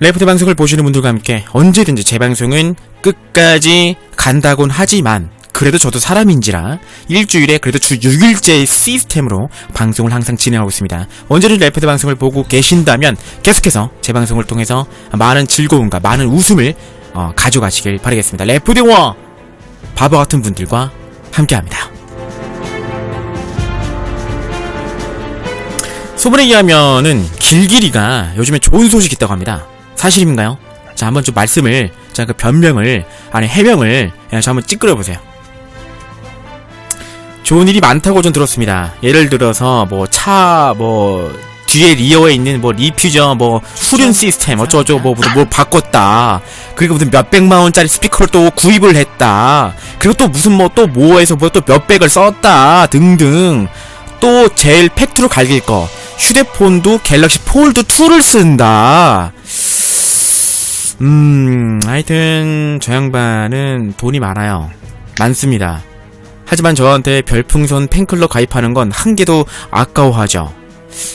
레프트 방송을 보시는 분들과 함께 언제든지 제 방송은 끝까지 간다곤 하지만 그래도 저도 사람인지라 일주일에 그래도 주 6일째 시스템으로 방송을 항상 진행하고 있습니다. 언제든 레프트 방송을 보고 계신다면 계속해서 제 방송을 통해서 많은 즐거움과 많은 웃음을 어, 가져가시길 바라겠습니다. 레프트와 바보 같은 분들과 함께합니다. 소문에 의하면은 길길이가 요즘에 좋은 소식이 있다고 합니다. 사실인가요? 자, 한번 좀 말씀을, 자, 그 변명을, 아니, 해명을, 예, 저 한번 찌끄려 보세요. 좋은 일이 많다고 좀 들었습니다. 예를 들어서, 뭐, 차, 뭐, 뒤에 리어에 있는 뭐 리퓨저 뭐 후륜 시스템 어쩌고저쩌고 뭐, 뭐, 뭐 바꿨다 그리고 무슨 몇백만 원짜리 스피커를 또 구입을 했다 그리고 또 무슨 뭐 또 뭐에서 뭐 또 몇백을 썼다 등등 또 제일 팩트로 갈길 거 휴대폰도 갤럭시 폴드 2를 쓴다 음 하여튼 저 양반은 돈이 많아요 많습니다 하지만 저한테 별풍선 팬클럽 가입하는 건 한 개도 아까워하죠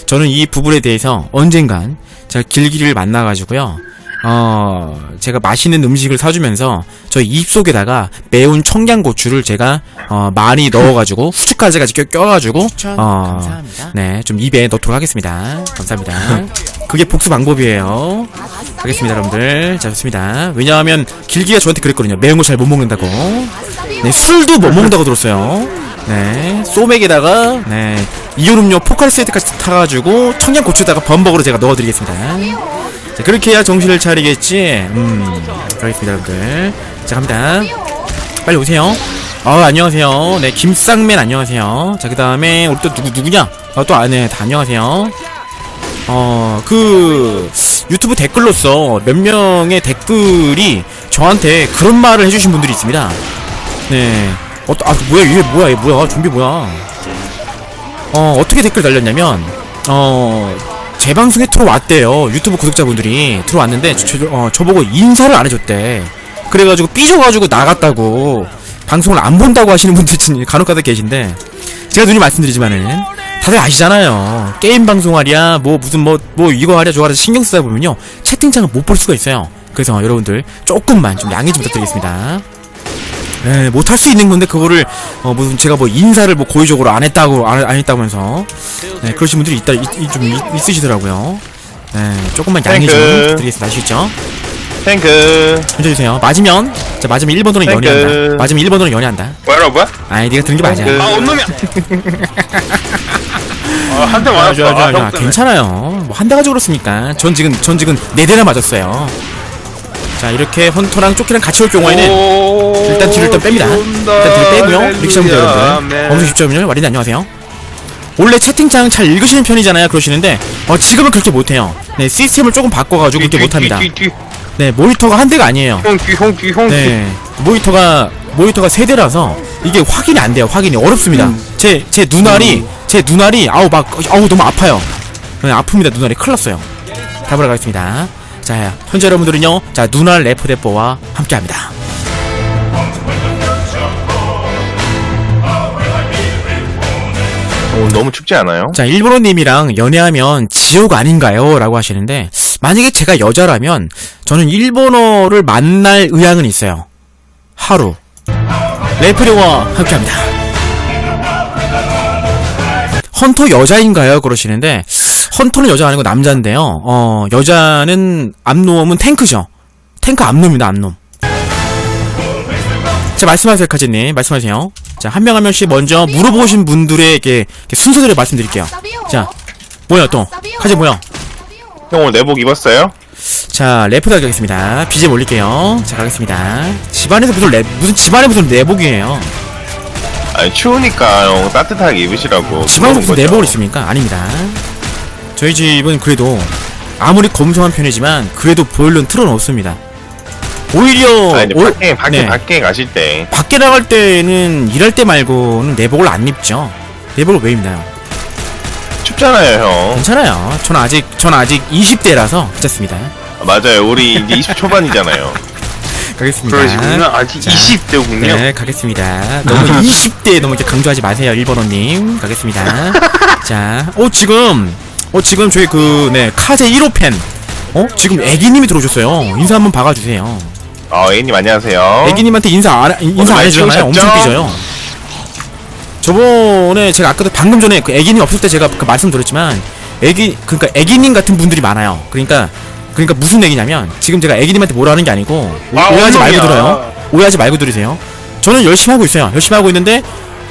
저는 이 부분에 대해서 언젠간 제가 길길이를 만나가지고요. 어, 제가 맛있는 음식을 사주면서 저 입속에다가 매운 청양고추를 제가 어, 많이 넣어가지고 후춧가지까지 껴, 껴가지고 어, 네, 좀 입에 넣도록 하겠습니다. 감사합니다. 그게 복수 방법이에요. 알겠습니다, 여러분들. 자, 좋습니다. 왜냐하면 길기가 저한테 그랬거든요. 매운 거 잘 못 먹는다고. 네, 술도 못 먹는다고 들었어요. 네, 소맥에다가 네 이온 음료 포카리 스웨트까지 타가지고 청양고추에다가 범벅으로 제가 넣어드리겠습니다. 자, 그렇게 해야 정신을 차리겠지. 음, 알겠습니다, 여러분들. 자, 갑니다. 빨리 오세요. 아, 안녕하세요. 네, 김쌍맨 안녕하세요. 자, 그 다음에 우리 또 누구 누구냐? 아, 또 안에 다 안녕하세요. 어, 그 유튜브 댓글로서 몇 명의 댓글이 저한테 그런 말을 해주신 분들이 있습니다. 네. 어, 아, 뭐야, 이게 뭐야, 이게 뭐야, 좀비 뭐야. 어, 어떻게 댓글 달렸냐면, 어, 제 방송에 들어왔대요. 유튜브 구독자분들이 들어왔는데, 저, 저, 어, 저보고 인사를 안 해줬대. 그래가지고 삐져가지고 나갔다고, 방송을 안 본다고 하시는 분들 진- 간혹 가다 계신데, 제가 눈이 말씀드리지만은, 다들 아시잖아요. 게임 방송하랴, 뭐, 무슨 뭐, 뭐, 이거 하랴, 저거 하랴 신경 쓰다 보면요. 채팅창을 못 볼 수가 있어요. 그래서 여러분들, 조금만 좀 양해 좀 부탁드리겠습니다. 네, 못할 수 있는 건데 그거를 어 무슨 제가 뭐 인사를 뭐 고의적으로 안 했다고 안, 안 했다면서 네 그러신 분들이 있다 있, 있- 좀 있, 있으시더라고요. 네 조금만 양해 좀. 부탁드리겠습니다. 아시겠죠? 탱크 현재 주세요. 맞으면 자 맞으면 1번 돈은 탱크. 연애한다. 맞으면 1번 돈은 연애한다. 뭐야 뭐야? 아니 네가 들은 게 맞아. 아 온놈이야. 아한대 좋아 맞았어 좋아 좋아 아, 좋아 형 때문에. 괜찮아요. 뭐 한 대 가지고 그렇습니까? 전 지금 전 지금 네 대나 맞았어요. 자 이렇게 헌터랑 쪼키랑 같이 올 경우에는 오, 일단 뒤를 일단 뺍니다. 일단 뒤를 빼고요. 할렐루야. 여러분들. 아멘. 범수 10점이요. 와린이 안녕하세요. 원래 채팅창 잘 읽으시는 편이잖아요. 그러시는데, 어, 지금은 그렇게 못해요. 네, 시스템을 조금 바꿔가지고 뒤, 그렇게 뒤, 못합니다. 뒤, 뒤, 뒤. 네, 모니터가 한 대가 아니에요. 네, 모니터가, 모니터가 세 대라서, 이게 확인이 안 돼요. 확인이 어렵습니다. 음. 제, 제 눈알이, 제 눈알이, 아우, 막, 아우, 너무 아파요. 네, 아픕니다. 눈알이. 큰일 났어요. 가보러 가겠습니다. 자, 현재 여러분들은요, 자, 눈알 래프대뽀와 함께 합니다. 오, 너무 춥지 않아요? 자, 일본어님이랑 연애하면 지옥 아닌가요? 라고 하시는데, 만약에 제가 여자라면, 저는 일본어를 만날 의향은 있어요. 하루. 레프리와 함께 합니다. 헌터 여자인가요? 그러시는데, 헌터는 여자 아니고 남자인데요. 어, 여자는, 암놈은 탱크죠. 탱크 암놈입니다, 암놈. 자, 말씀하세요, 카제님. 말씀하세요. 자, 한 명 한 명씩 먼저 물어보신 분들에게 이렇게 순서대로 말씀드릴게요. 자, 뭐야 또? 카제 뭐야? 형 오늘 내복 입었어요? 자, 래프도 가겠습니다. BGM 올릴게요. 자, 가겠습니다. 집안에서 무슨 랩, 무슨 집안에 무슨 내복이에요. 아니 추우니까 형 따뜻하게 입으시라고 집안에 무슨. 내복을 있습니까? 아닙니다. 저희 집은 그래도 아무리 검소한 편이지만 그래도 보일러는 틀어놓습니다. 오히려 아니 올- 밖에 밖에 네. 밖에 가실 때 밖에 나갈 때는 일할 때 말고는 내복을 안 입죠. 내복을 왜 입나요? 춥잖아요 형 괜찮아요. 전 아직 전 아직 20대라서 괜찮습니다. 아, 맞아요 우리 이제 20 초반이잖아요 가겠습니다. 그러시군요. 아직 자, 20대군요. 네, 가겠습니다. 너무 20대 너무 이렇게 강조하지 마세요, 1번호님. 가겠습니다. 자, 어, 지금, 어, 지금 저희 그, 네, 카제 1호 팬, 어? 지금 애기님이 들어오셨어요. 인사 한번 박아주세요. 어, A님 안녕하세요. 애기님한테 인사 안, 인사 안 해주잖아요. 엄청? 삐져요. 저번에 제가 아까도 방금 전에 그 애기님 없을 때 제가 그 말씀드렸지만 애기 그러니까 애기님 같은 분들이 많아요. 그러니까 그러니까 무슨 얘기냐면 지금 제가 애기님한테 뭐라 하는 게 아니고 오- 아, 오해하지 말고. 들어요. 오해하지 말고 들으세요. 저는 열심히 하고 있어요. 열심히 하고 있는데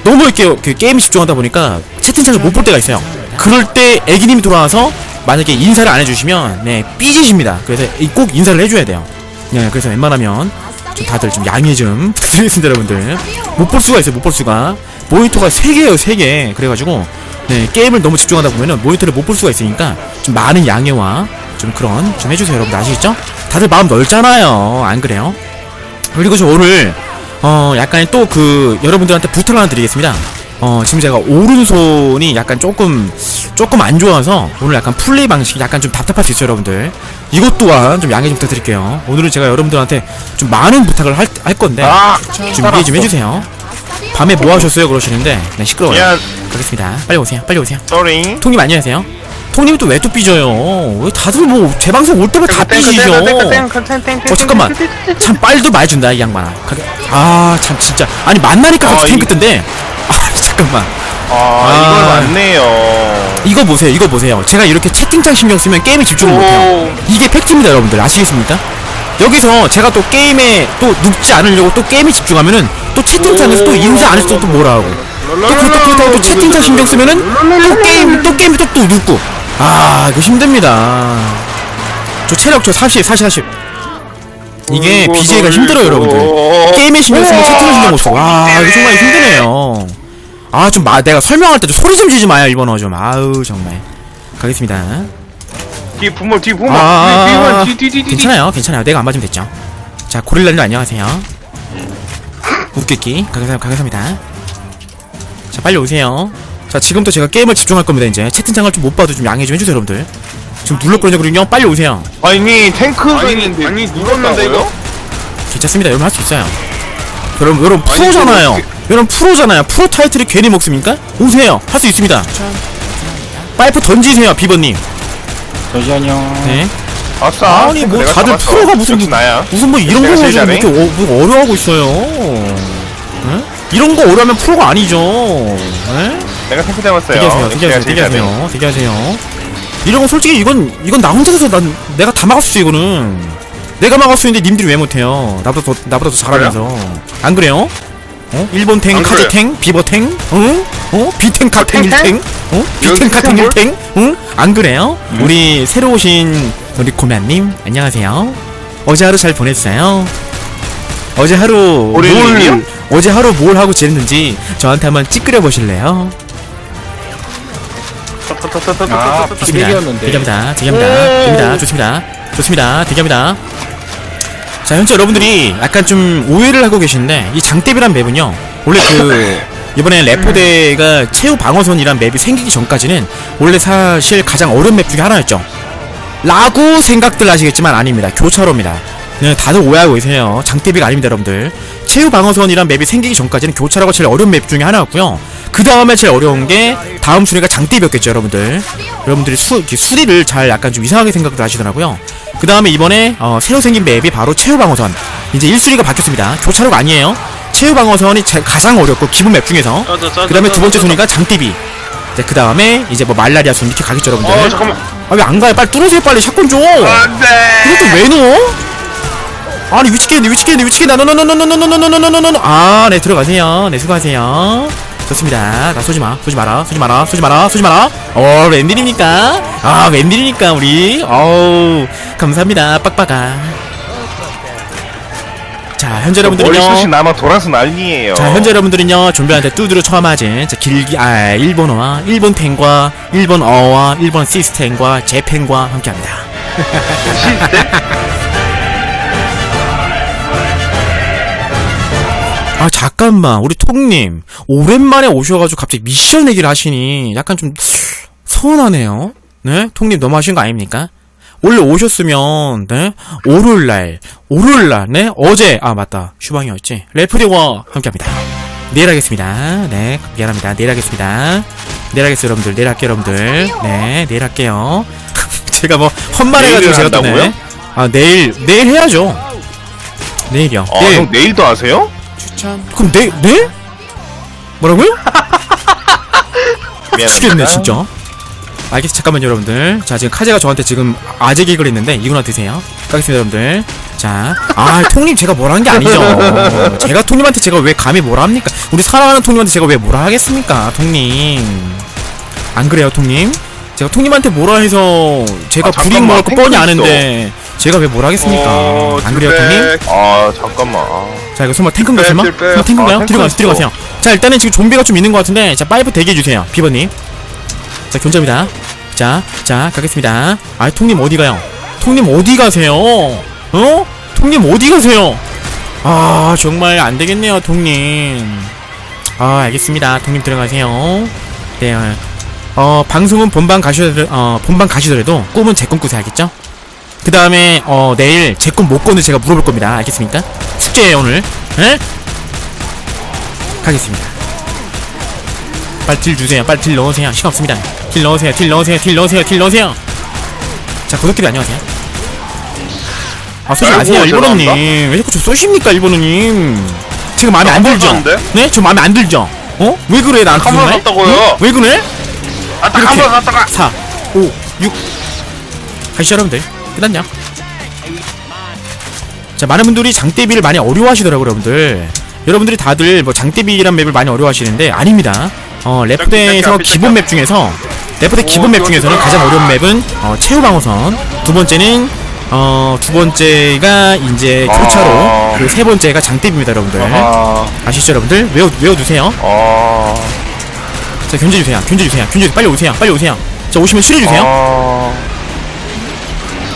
너무 이렇게 그 게임에 집중하다 보니까 채팅창을 못 볼 때가 있어요. 그럴 때 애기님이 돌아와서 만약에 인사를 안 해주시면 네 삐지십니다. 그래서 이- 꼭 인사를 해줘야 돼요. 네 그래서 웬만하면 좀 다들 좀 양해 좀 부탁드리겠습니다 여러분들. 못 볼 수가 있어요 못 볼 수가. 모니터가 3개예요 3개. 그래가지고 네 게임을 너무 집중하다 보면은 모니터를 못 볼 수가 있으니까 좀 많은 양해와 좀 그런 좀 해주세요 여러분들. 아시겠죠? 다들 마음 넓잖아요. 안 그래요? 그리고 저 오늘 어 약간 또 그 여러분들한테 부탁을 하나 드리겠습니다 어 지금 제가 오른손이 약간 조금 조금 안 좋아서 오늘 약간 플레이 방식이 약간 좀 답답할 수 있어요 여러분들. 이것 또한 좀 양해 좀 부탁드릴게요. 오늘은 제가 여러분들한테 좀 많은 부탁을 할, 할 건데 아, 좀 이해 좀 해주세요. 밤에 뭐 하셨어요? 그러시는데. 네 시끄러워요. 미안, 가겠습니다. 빨리 오세요 빨리 오세요. 쏘리. 통님 안녕하세요? 통님이 또왜 또 삐져요? 왜 다들 뭐 제 방송 올 때마다 다 삐지죠? 어 잠깐만. 참 빨도 많이 준다 이 양반아. 아참 진짜. 아니 만나니까 같이. 뜬데 아 잠깐만. 아, 아. 이걸 맞네요. 이거 보세요 이거 보세요. 제가 이렇게 채팅창 신경 쓰면 게임에 집중을 못해요. 이게 팩트입니다 여러분들. 아시겠습니까? 여기서 제가 또 게임에 또 눕지 않으려고 또 게임에 집중하면은 또 채팅창에서 또 인사 안 해서 또 뭐라 하고. 또 그렇다 그렇다고 또 채팅창 신경 쓰면은 또 게임 또 게임에 또, 또 눕고. 아 이거 힘듭니다. 저 체력 저 40, 40, 40 이게 BJ가 힘들어요 여러분들. 게임에 신경 쓰면 채팅에 신경 못 써. 와 이거 정말 힘드네요 아 좀 마, 내가 설명할 때도 소리 좀 지지 마요 이번어 좀 아우 정말 가겠습니다 뒤 부모, 뒤 부모. 아, 뒤, 뒤, 뒤, 뒤, 뒤. 괜찮아요, 괜찮아요. 내가 안 맞으면 됐죠. 자, 고릴라님 안녕하세요. 웃기기 가겠, 가겠습니다. 자, 빨리 오세요. 자, 지금부터 제가 게임을 집중할 겁니다. 이제 채팅창을 좀 못 봐도 좀 양해 좀 해주세요, 여러분들. 지금 눌렀거든요, 빨리 오세요. 아니, 탱크가 있는데. 아니, 누웠는데, 이거? 괜찮습니다. 여러분 할 수 있어요. 여러분, 여러분 프로잖아요. 여러분 프로잖아요. 프로 타이틀을 괜히 먹습니까? 오세요. 할 수 있습니다. 파이프 던지세요, 비버님. 잠시만요. 네. 아싸. 아니 뭐 내가 다들 잡았어. 프로가 무슨 역시 나야. 무슨 뭐 이런 내가 거 제일 가지고 잘해. 이렇게 어, 뭐 어려워하고 있어요. 응? 이런 거 어려하면 프로가 아니죠. 응? 내가 탱크 잡았어요. 대기하세요, 역시 대기하세요, 내가 제일 잘해. 대기하세요, 대기하세요. 이런 건 솔직히 이건 이건 나 혼자서 난 내가 다 막을 수 있어 이거는. 내가 막을 수 있는데 님들이 왜 못해요? 나보다 더 나보다 더 잘하면서 안 그래요? 어? 일본 탱, 안 카제 그래. 탱, 비버 탱, 응? 어? 비탱 카탱 탱? 일탱, 어? 비탱 여기 카탱 탱 일탱, 응? 안 그래요? 우리 새로 오신 우리 고만님 안녕하세요. 어제 하루 잘 보냈어요? 어제 하루 오래님이요? 뭘 어제 하루 뭘 하고 지냈는지 저한테 한번 찌끄려 보실래요? 아, 좋습니다. 비대기였는데. 대기합니다. 대기합니다. 대기합니다. 좋습니다. 좋습니다. 대기합니다. 자, 현재 여러분들이 약간 좀 오해를 하고 계신데 이 장대비란 맵은요. 원래 그 이번에 레포대가 최후 방어선이란 맵이 생기기 전까지는 원래 사실 가장 어려운 맵 중에 하나였죠. 라고 생각들 하시겠지만 아닙니다. 교차로입니다. 네, 다들 오해하고 계세요. 장대비가 아닙니다, 여러분들. 최후 방어선이란 맵이 생기기 전까지는 교차로가 제일 어려운 맵 중에 하나였고요. 그 다음에 제일 어려운 게 다음 순위가 장대비였겠죠, 여러분들. 여러분들이 수, 수리를 잘 약간 좀 이상하게 생각들 하시더라고요. 그 다음에 이번에 어, 새로 생긴 맵이 바로 최후 방어선. 이제 1순위가 바뀌었습니다. 교차로가 아니에요. 최후 방어선이 제- 가장 어렵고 기본 맵 중에서. 그 다음에 두 번째 순위가 장대비. 이제 그 다음에 이제 뭐 말라리아 순 이렇게 가겠죠, 여러분들. 어, 잠깐만. 아 왜 안 가요? 빨리 뚫으세요 빨리 샷건 줘안 돼. 이것도 왜 넣어? 아니 위치겠네 위치겠네 위치겠네 노노노노노노노노노노노노 아네 들어가세요 네 수고하세요 좋습니다. 나 쏘지 마. 쏘지 마라. 쏘지 마라. 쏘지 마라. 쏘지 마라. 어 웬일입니까? 아 웬일입니까 우리? 어우 감사합니다. 빡빡아. 자 현재 여러분들은요. 남아 돌아서 난리예요. 자 현재 여러분들은요 좀비한테 뚜드려 처음 맞은 자 길기 아 일본어와 일본 탱과 일본 어와 일본 시스템과 재팬과 함께 합니다. 아 잠깐만 우리 톡님 오랜만에 오셔가지고 갑자기 미션 얘기를 하시니 약간 좀 서운하네요. 네 톡님 너무 하신 거 아닙니까? 원래 오셨으면 네 월요일날 월요일날 네 어제 아 맞다 휴방이었지 레프리와 함께합니다. 내일 하겠습니다. 네 미안합니다. 내일 하겠습니다. 내일 하겠어요 여러분들 내일 할게요 여러분들 네 내일 할게요. 제가 뭐 헛말해가지고 제가 또 네. 한다고요? 아 내일 내일 해야죠. 내일이요. 아, 내일 형 내일도 하세요? 그럼 내일 내일? 뭐라고요? 미치겠네 진짜. 알겠어 잠깐만요 여러분들. 자 지금 카제가 저한테 지금 아재 개그를 했는데 이거나 드세요. 가겠습니다 여러분들. 자, 아 통님 제가 뭐라 한 게 아니죠. 제가 통님한테 제가 왜 감히 뭐라 합니까? 우리 사랑하는 통님한테 제가 왜 뭐라 하겠습니까, 통님? 안 그래요, 통님? 제가 통님한테 뭐라 해서 제가 아, 불이익 잠깐만, 먹을 거 뻔히 아는데 제가 왜 뭐라 하겠습니까? 어, 안 그래요, 통님? 아 잠깐만. 아. 자 이거 설마 탱크인가 설마? 설마 탱크인가요? 아, 뒤로 가세요 뒤로 탱크였어. 가세요 자 일단은 지금 좀비가 좀 있는 것 같은데 자 파이브 대기해 주세요 비버님 자 견제입니다 자 자 가겠습니다 아 통님 어디 가요? 통님 어디 가세요? 어? 통님 어디 가세요? 아 정말 안 되겠네요 통님 아 알겠습니다 통님 들어가세요 네 어, 방송은 본방 가시더라도 어, 본방 가시더라도 꿈은 제 꿈 꾸세요 알겠죠? 그 다음에 어 내일 제꿈못 꿨는지 제가 물어볼 겁니다 알겠습니까? 숙제예요 오늘 에? 가겠습니다 빨리 딜 주세요 빨리 딜 넣으세요 시간 없습니다 딜 넣으세요 딜 넣으세요 딜 넣으세요 딜 넣으세요 자 구독자들 안녕하세요 아 쏘지 마세요 일본어님. 왜 자꾸 저 쏘십니까 일본어님 지금 마음에 안 들죠? 네? 저 마음에 안 들죠? 어? 왜 그래 나한테 한번? 갔다고요. 응? 왜 그래? 아, 딱 이렇게. 한번 갔다가 4 5 6 가시죠 여러분들 끝났냐? 자 많은 분들이 장대비를 많이 어려워하시더라고요 여러분들. 여러분들이 다들 뭐 장대비란 맵을 많이 어려워하시는데 아닙니다. 어 레프대에서 기본 맵 중에서 레프대 기본 맵 중에서는 가장 어려운 맵은 어, 최후 방어선. 두 번째는 어 두 번째가 이제 교차로 아. 그리고 세 번째가 장대비입니다 여러분들. 아, 아시죠 여러분들? 외워 외워두세요. 아, 자 견제주세요 견제주세요 견제 빨리 오세요 빨리 오세요. 자 오시면 실해주세요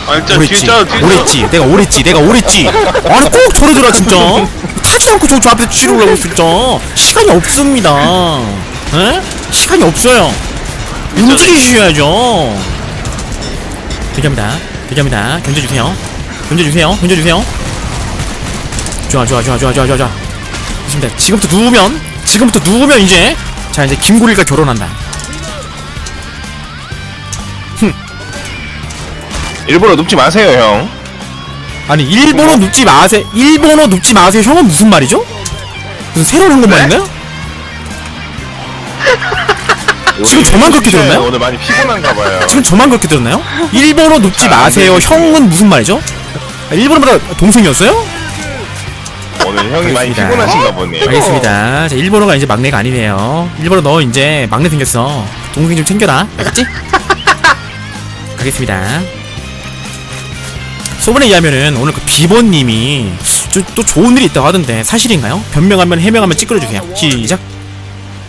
아. 아, 진짜 오랬지. 오랬지 내가 오랬지 내가 오랬지 아니 꼭 저러더라 진짜. 타지 않고 저, 저 앞에 치르려고 진짜. 시간이 없습니다. 에? 시간이 없어요. 움직이셔야죠. 대기합니다. 대기합니다. 견제주세요. 견제주세요. 견제주세요. 좋아 좋아 좋아 좋아 좋아 좋아. 좋아 좋습니다. 지금부터 누우면 지금부터 누우면 이제 자 이제 김고릴과 결혼한다 일부러 눕지 마세요, 형. 아니 일본어 눕지 마세요 일본어 눕지 마세요 형은 무슨 말이죠? 무슨 새로운 한국말인가요? 지금 저만 그렇게 들었나요? 오늘 많이 피곤한가 봐요. 지금 저만 그렇게 들었나요? 일본어 눕지 마세요 형은 무슨 말이죠? 아, 일본어보다 동생이었어요? 오늘 형이 많이 알겠습니다. 피곤하신가 보네요. 알겠습니다 자, 일본어가 이제 막내가 아니네요 일본어 너 이제 막내 생겼어 동생 좀 챙겨라 알겠지? 가겠습니다 소문에 의하면은 오늘 그 비버님이 저, 또 좋은 일이 있다고 하던데 사실인가요? 변명하면 해명하면 찌끄러주세요 시작.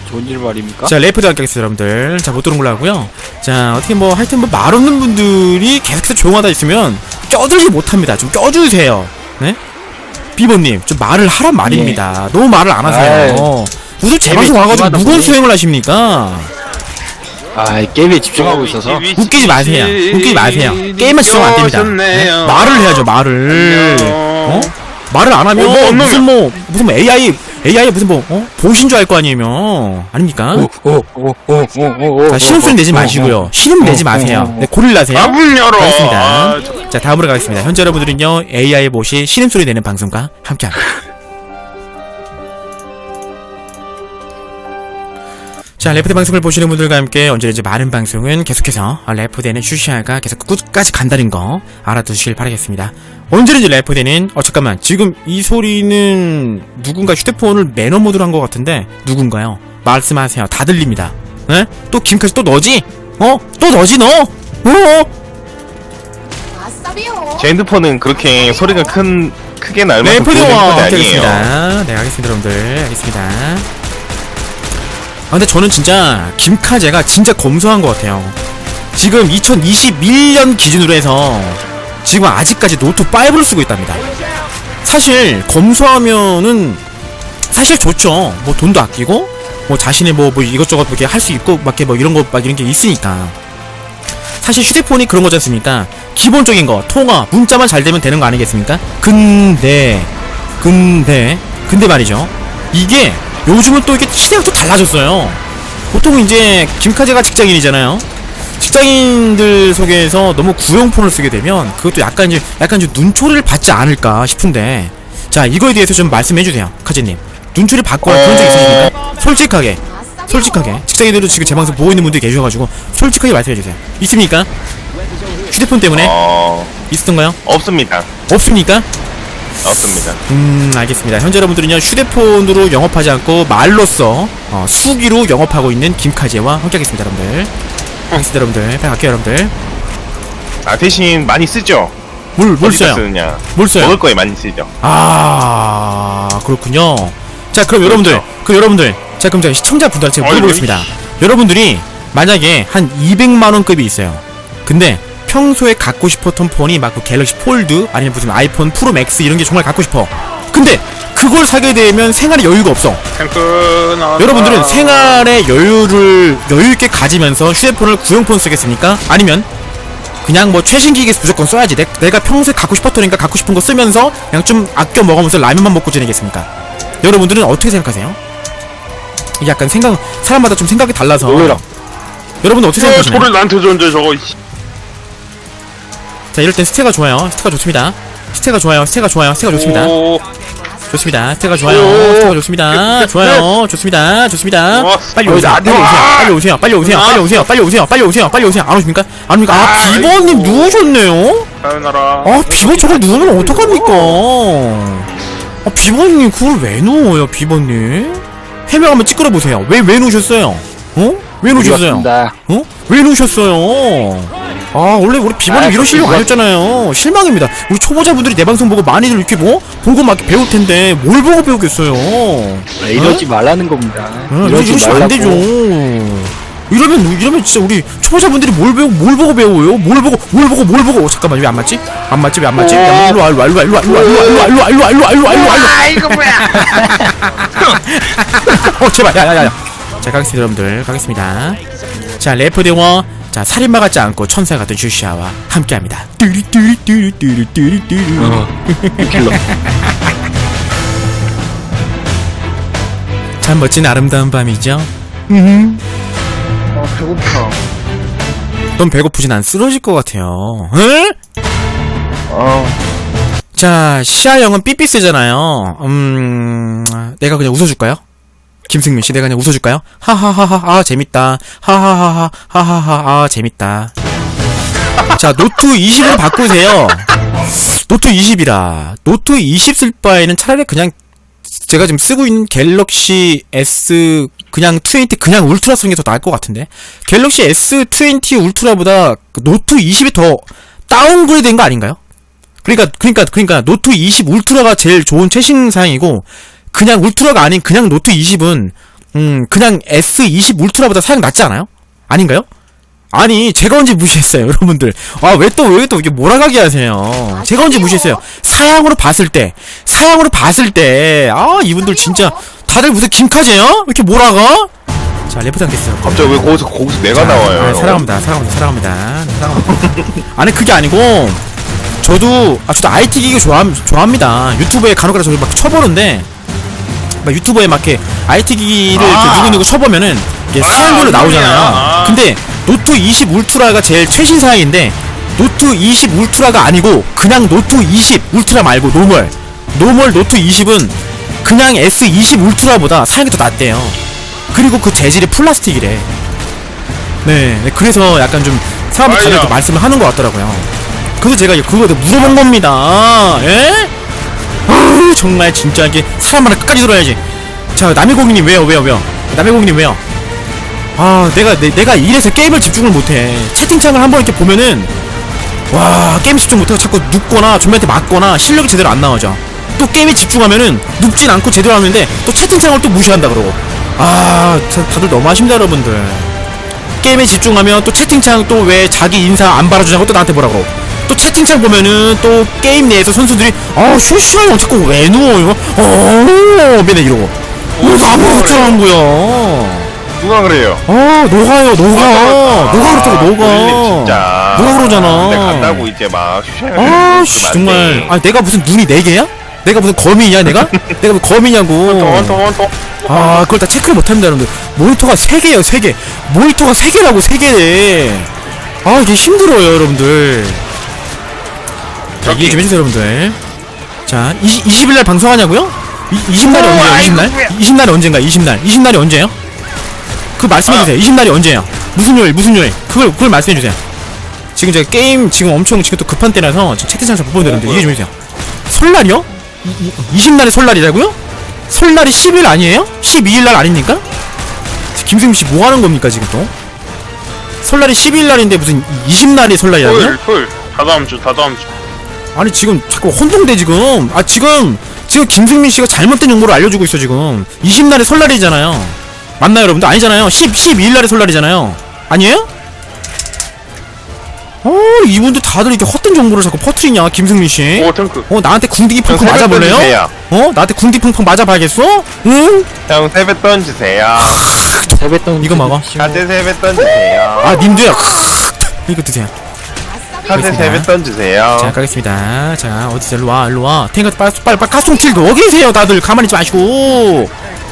좋은 일 말입니까? 자 레이프드 할게겠습니다 여러분들. 자 못 들은 걸로 하고요. 자 어떻게 뭐 하여튼 뭐 말 없는 분들이 계속해서 조용하다 있으면 껴들지 못합니다. 좀 껴주세요. 네? 비버님 좀 말을 하란 말입니다. 너무 말을 안 하세요. 무슨 제 방송 와가지고 무거운 보니- 수행을 하십니까 아 게임에 집중하고 있어서 웃기지 마세요 웃기지 마세요 게임만 집중하면 안 됩니다 네? 말을 해야죠 말을 어? 말을 안 하면 어, 뭐, 무슨 뭐 무슨 뭐 AI AI 무슨 뭐 어? 보신 줄 알 거 아니에요 아닙니까? 오오오오오오 자, 신음 소리 내지 마시고요. 신음 내지 마세요. 네, 고릴라세요. 아문 열어. 알겠습니다. 아, 저- 자, 다음으로 가겠습니다. 현재 여러분들은요, AI 모시 신음 소리 내는 방송과 함께합니다. 자, 레프트 방송을 보시는 분들과 함께 이제 많은 방송은 계속해서 아, 레프트에는 슈시아가 계속 끝까지 간다는 거 알아두시길 바라겠습니다. 언제든지 레프트에는 어 잠깐만 지금 이 소리는 누군가 휴대폰을 매너 모드로 한 것 같은데 누군가요? 말씀하세요. 다 들립니다. 에? 또 김카시 또 너지? 어? 또 너지 너? 어? 제 핸드폰은 그렇게 소리가 큰 크게 네, 보는 포디와 핸드폰이 아니에요. 네, 알겠습니다, 여러분들. 알겠습니다. 아, 근데 저는 진짜 김카제가 진짜 검소한 것 같아요. 지금 2021년 기준으로 해서 지금 아직까지 노트 5를 쓰고 있답니다. 사실 검소하면은 사실 좋죠. 뭐 돈도 아끼고 뭐 자신의 뭐, 뭐 이것저것 이렇게 할 수 있고 막 이렇게 뭐 이런 거막 이런 게 있으니까. 사실 휴대폰이 그런 거지 않습니까? 기본적인 거, 통화, 문자만 잘 되면 되는 거 아니겠습니까? 근데, 근데, 근데 말이죠. 이게 요즘은 또 이게 시대가 또 달라졌어요. 보통 이제 김카제가 직장인이잖아요. 직장인들 속에서 너무 구형폰을 쓰게 되면 그것도 약간 이제 약간 좀 눈초리를 받지 않을까 싶은데 자 이거에 대해서 좀 말씀해 주세요 카지님 눈초리 받거나 그런 적 있으십니까? 솔직하게 솔직하게 직장인들도 지금 제 방송 보고 있는 분들이 계셔가지고 솔직하게 말씀해 주세요 있습니까? 휴대폰 때문에 어 있었던가요? 없습니다. 없습니까? 없습니다. 음 알겠습니다 현재 여러분들은요 휴대폰으로 영업하지 않고 말로써 어, 수기로 영업하고 있는 김카지와 함께하겠습니다 여러분들 알겠습니다 여러분들 빨리 갈게요 여러분들 아 대신 많이 쓰죠. 뭘, 뭘 어디다 써요? 쓰느냐? 뭘 써요? 먹을 거에 많이 쓰죠. 아 그렇군요. 자 그럼 여러분들 그렇죠. 그럼 여러분들 자 그럼 제가 시청자분들한테 어이, 물어보겠습니다. 여러분들이 만약에 한 200만 원급이 있어요. 근데 평소에 갖고 싶었던 폰이 막 그 갤럭시 폴드 아니면 무슨 아이폰 프로 맥스 이런 게 정말 갖고 싶어. 근데 그걸 사게 되면 생활에 여유가 없어. 여러분들은 생활의 여유를 여유 있게 가지면서 휴대폰을 구형폰 쓰겠습니까? 아니면 그냥 뭐 최신 기기에서 무조건 써야지. 내, 내가 평소에 갖고 싶었더니까 갖고 싶은 거 쓰면서 그냥 좀 아껴 먹으면서 라면만 먹고 지내겠습니까? 여러분들은 어떻게 생각하세요? 이게 약간 생각 사람마다 좀 생각이 달라서 왜라? 여러분들 어떻게 생각하시나요? 소를 나한테 줬는데 저거. 자 이럴 땐 스테가 좋아요. 스테가 좋습니다. 스테가 좋아요. 스테가 좋아요. 스테가 좋습니다. 오, 좋습니다. 스테가 좋아요. 오. 스테가 좋습니다. 좋아요. 좋습니다. 좋습니다. 와, 빨리 오세요. 나 빨리 오세요. 빨리 오세요. 빨리 오세요. 빨리 오세요. 빨리 오세요. 빨리 오세요. 빨리 오세요. 안 오십니까? 안 옵니까? 아, 아, 비버님. 누우셨네요. 아, 비버 저걸 누우면 어떡합니까? 아, 비버님 그걸 왜 누워요, 비버님? 해명 한번 찌끄러 보세요. 왜, 왜 누우셨어요? 어? 왜 누우셨어요? 어? 왜 누우셨어요? 아 원래 우리 아, 이런 실력 아니었잖아요 실망입니다 우리 초보자분들이 내 방송 보고 많이들 이렇게 뭐 보고 막 배울 텐데 뭘 보고 배우겠어요 이러지 말라는 겁니다. 어? 이러지 안 말라고. 되죠 이러면 이러면 진짜 우리 초보자분들이 뭘 배우 뭘 보고 배워요 뭘 보고 뭘 보고 뭘 보고 어, 잠깐만 왜 안 맞지 안 맞지 왜 안 맞지 야, 일로 와 일로 와 일로 와 일로 와 일로 와 일로 와 일로 와 일로 와 일로 와 일로 와 일로 와 일로 와 아, 이거 뭐야? 어 제발 야야야야 자 가겠습니다 여러분들 가겠습니다 자 래퍼 대워 자 살인마 같지 않고 천사 같은 슈샤와 함께합니다 뚜리 뚜리 뚜리 뚜리 뚜리 뚜리 어, 킬러. 참 멋진 아름다운 밤이죠 아, 배고파. 넌 배고프진 안 쓰러질 것 같아요 에? 아, 자 시아 형은 삐삐 쓰잖아요 음 내가 그냥 웃어줄까요? 김승민 씨 내가 그냥 웃어줄까요? 하하하하 아 재밌다. 하하하하 하하하 아 재밌다. 자 노트 20으로 바꾸세요. 노트 20이라. 노트 20 쓸 바에는 차라리 그냥 제가 지금 쓰고 있는 갤럭시 S 그냥 20 그냥 울트라 쓰는 게 더 나을 것 같은데? 갤럭시 S20 울트라보다 그 노트 20이 더 다운그레이드 된 거 아닌가요? 그러니까 그러니까 그러니까 노트 20 울트라가 제일 좋은 최신사양이고 그냥 울트라가 아닌 그냥 노트 20은 음 그냥 S20 울트라보다 사양 낫지 않아요? 아닌가요? 아니 제가 언제 무시했어요 여러분들 아 왜 또 왜 또 이게 몰아가게 하세요 제가 언제 무시했어요 사양으로 봤을 때 사양으로 봤을 때 아 이분들 진짜 다들 무슨 김카제요? 이렇게 몰아가? 자 레프트 하겠어요 갑자기 왜 거기서 거기서 내가 나와요? 아, 사랑합니다. 사랑합니다. 사랑합니다. 사랑합니다. 아니 그게 아니고 저도 아 저도 IT 기기 좋아 좋아합니다. 유튜브에 간혹가다 저도 막 쳐보는데 막 유튜브에 막 이렇게 IT 기기를 이렇게 누구 누구 쳐보면은 이게 사양별로 나오잖아요. 아. 근데 노트 20 울트라가 제일 최신 사양인데 노트 20 울트라가 아니고 그냥 노트 20 울트라 말고 노멀 노멀 노트 20은 그냥 S20 울트라보다 사양이 더 낫대요. 그리고 그 재질이 플라스틱이래. 네, 네, 그래서 약간 좀 사람들. 그 말씀을 하는 것 같더라고요. 그래서 제가 그거 물어본 겁니다. 예? 아유, 정말 진짜 이게 사람 말을 끝까지 들어야지. 자, 남해공님 왜요, 왜요, 왜요? 남해공님 왜요? 아, 내가 내, 내가 이래서 게임을 집중을 못해. 채팅창을 한번 이렇게 보면은 와 게임 집중 못하고 자꾸 눕거나 좀비한테 맞거나 실력이 제대로 안 나오죠. 또 게임에 집중하면은 눕진 않고 제대로 하는데 또 채팅창을 또 무시한다 그러고 아 다- 다들 너무 하십니다 여러분들 게임에 집중하면 또 채팅창 또 왜 자기 인사 안 받아주자고 또 나한테 뭐라 그러고 또 채팅창 보면은 또 게임 내에서 선수들이 어, 아 쇼시라이 자꾸 왜 누워 이거? 어어 맨날 이러고. 어, 이거 아무 걱정한 거야 누가 그래요? 어, 아 녹아요 녹아 녹아 그렇다고 놀래, 녹아 진짜. 녹아 그러잖아. 간다고 이제 막 휴식을 아 씨, 정말. 아 내가 무슨 눈이 4개야? 내가 무슨 거미냐 내가? 내가 무슨 거미냐고. 아 그걸 다 체크를 못합니다 여러분들. 모니터가 3개예요 3개. 모니터가 3개라고 3개 아 이게 힘들어요 여러분들. 얘기 좀 해주세요 여러분들 자 20, 20일날 방송하냐고요? 20날이 언제예요 20날? 20날이 언젠가 20날 20날이 언제예요? 그 말씀해주세요 20날이 아. 언제예요? 무슨 요일 무슨 요일 그걸 그걸 말씀해주세요 지금 제가 게임 지금 엄청 지금 또 급한 때라서 지금 채팅창 잘못 보는데 이해 좀 해주세요 설날이요? 20날이 설날이라고요? 설날이 10일 아니에요? 12일날 아닙니까? 김승민씨 뭐하는 겁니까 지금 또? 설날이 12일날인데 무슨 20날이 설날이라고요? 토요일 다다음 주 다다음 주 아니 지금 자꾸 혼동돼 지금. 아 지금 지금 김승민 씨가 잘못된 정보를 알려주고 있어 지금. 20날에 설날이잖아요. 맞나요 여러분들? 아니잖아요. 10 12일날에 설날이잖아요. 아니에요? 어 이분들 다들 이렇게 헛된 정보를 자꾸 퍼트리냐 김승민 씨 오 탱크. 어 나한테 궁디기 펑펑 맞아볼래요? 어 나한테 궁디 펑펑 맞아봐야겠어? 응? 형 세뱃 던지세요. 아, 세뱃돈 이거 먹어. 가재 세뱃 던지세요. 아 님도야 이거 드세요. 샷에 세배 던지세요. 자 가겠습니다 자 어디서 일로와 일로와 탱크 빨리 빨리 빨리 가스통킬도 어디 계세요 다들 가만히 좀 마시고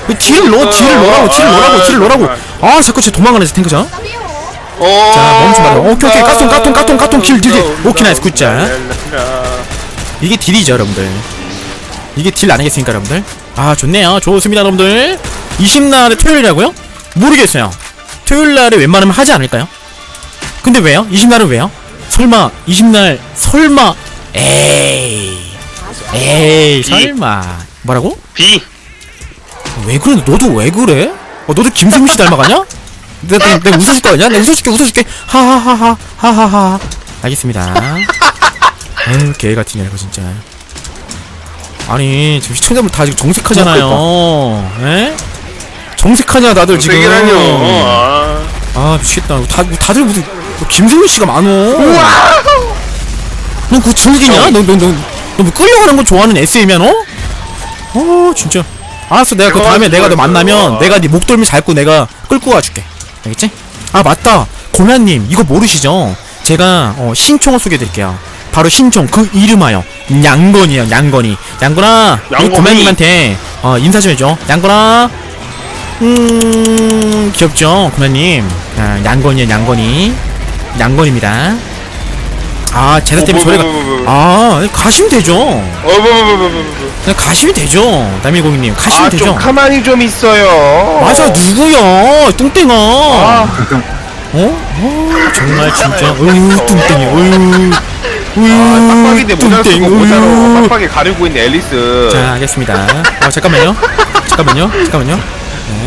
그 딜 넣어 어, 딜 넣으라고 딜 넣으라고 딜 넣으라고 어, 아 자꾸 쟤 도망가네 탱크죠 어. 자 멈추 말아 오케이 오케이 가스통 가통, 가통, 가통, 킬 딜, 딜 오케이 나이스 굿자 이게 딜이죠 여러분들 이게 딜 아니겠습니까 여러분들 아 좋네요 좋습니다 여러분들 20날에 토요일이라고요? 모르겠어요 토요일날에 웬만하면 하지 않을까요? 근데 왜요? 20날은 왜요? 설마 20날 설마 에이 에이 설마 뭐라고? B 왜 그래? 너도 왜 그래? 어, 너도 김승민 씨 닮아가냐? 내가 내가 웃으실 거 아니야? 내가 웃어줄게 웃어줄게 하하하하 하하하 알겠습니다. 에휴 개 같은 애가 진짜. 아니 지금 시청자분 다 지금 정색하잖아요. 그러니까. 에? 예? 정색하냐 다들 지금. 정색이라뇨. 아. 아 미치겠다. 다, 다들 무슨 뭐 김승민씨가 많어 넌그 중국이냐? 어. 너너너너 뭐 끌려가는 거 좋아하는 SM이야 너? 어 진짜. 알았어. 내가 그 다음에 내가 너 만나면 내가 네 목덜미 잡고 내가 끌고 와줄게. 알겠지? 아 맞다. 고나님 이거 모르시죠? 제가 어, 신총을 소개해드릴게요. 바로 신총 그 이름하여. 양건이에요 양건이. 양건아 양건이. 고나님한테 어, 인사 좀 해줘. 양건아! 음 귀엽죠 구매님 아, 양건이에요 양건이 양건입니다 아 제나 때문에 어, 뭐, 소리가 뭐, 뭐, 아 가시면 되죠 어버버버버버. 가시면 되죠 남일공님 가시면 아, 되죠 좀 가만히 좀 있어요. 맞아 누구야 뚱땡아 아. 어? 어 정말 진짜 아, 으 어. 뚱땡이 으 아, 으 모자를 뚱땡 빡빡이 가리고 있는 앨리스. 자, 알겠습니다. 어, 잠깐만요. 잠깐만요. 잠깐만요.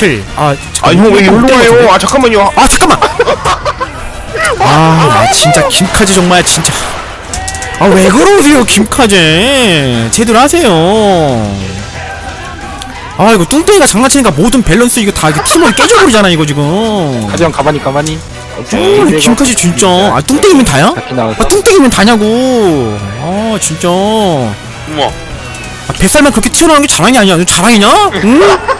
7. 아, 잠깐, 아니 형왜 홀로 가요? 아 잠깐만요. 아, 잠깐만. 아, 나 진짜 김카지 정말 진짜. 아, 왜 그러세요, 김카지? 제대로 하세요. 아, 이거 뚱뚱이가 장난치니까 모든 밸런스 이거 다 이거 춤을 깨져버리잖아, 이거 지금. 하지만 가만히 가만히. 아, 김카지 진짜. 네, 아, 뚱뚱이면 다야? 아, 뚱뚱이면 다냐고. 아, 진짜. 우와. 아, 뱃살만 그렇게 튀어나오는 게 자랑이 아니야? 자랑이냐? 응?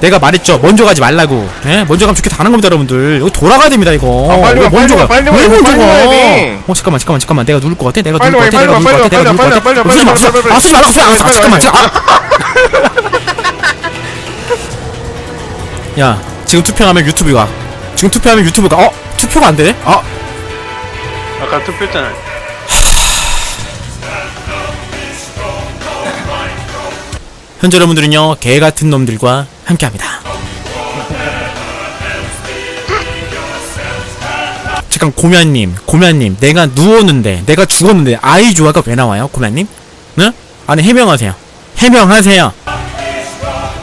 내가 말했죠. 먼저 가지 말라고. 예? 먼저 가면 좋게 다는 겁니다 여러분들. 이거 돌아가야 됩니다 이거. 아, 빨리 와, 왜 먼저 빨리 와, 가. 빨리 와, 먼저 빨리 와야 가 돼. 어 잠깐만 잠깐만 잠깐만. 내가 누를 것 같아? 내가 누를 빨리 것 와, 같아? 내가 빨리 누를 것 와, 같아? 내가 빨리 누를 와, 것 빨리 와, 같아? 빨리 와, 무슨 빨리 와, 말씀 빨리 와, 아 잠깐만 잠깐만 아. 야 지금 투표하면 유튜브 가. 지금 투표하면 유튜브 가. 어? 투표가 안 되네? 어? 아까 투표했잖아. 현재 여러분들은요 개 같은 놈들과 함께합니다. 잠깐 고면님, 고면님, 내가 누웠는데, 내가 죽었는데 아이 조화가 왜 나와요, 고면님? 네? 아니 해명하세요. 해명하세요.